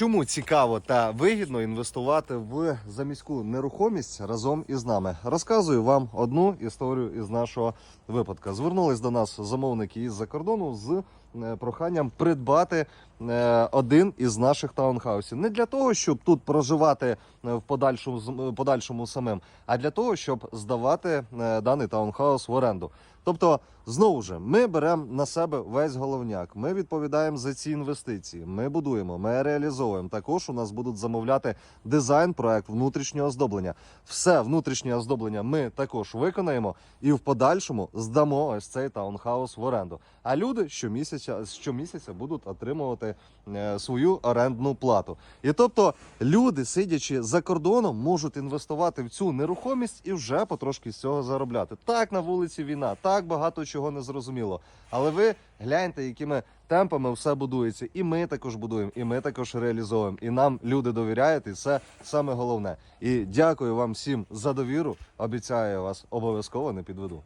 Чому цікаво та вигідно інвестувати в заміську нерухомість разом із нами? Розказую вам одну історію із нашого випадка. Звернулись до нас замовники із-за кордону з е, проханням придбати е, один із наших таунхаусів. Не для того, щоб тут проживати е, в подальшому, подальшому самим, а для того, щоб здавати даний таунхаус в оренду. Тобто, знову ж, ми беремо на себе весь головняк. Ми відповідаємо за ці інвестиції. Ми будуємо, ми реалізовуємо. Також у нас будуть замовляти дизайн, проект внутрішнього оздоблення. Все внутрішнє оздоблення ми також виконаємо і в подальшому здамо ось цей таунхаус в оренду. А люди щомісяця щомісяця будуть отримувати е, свою орендну плату. І тобто люди, сидячи за кордоном, можуть інвестувати в цю нерухомість і вже потрошки з цього заробляти. Так на вулиці війна, так багато чого не зрозуміло. Але ви гляньте, якими темпами все будується. І ми також будуємо, і ми також реалізовуємо. І нам люди довіряють, і це саме головне. І дякую вам всім за довіру. Обіцяю вас обов'язково не підведу.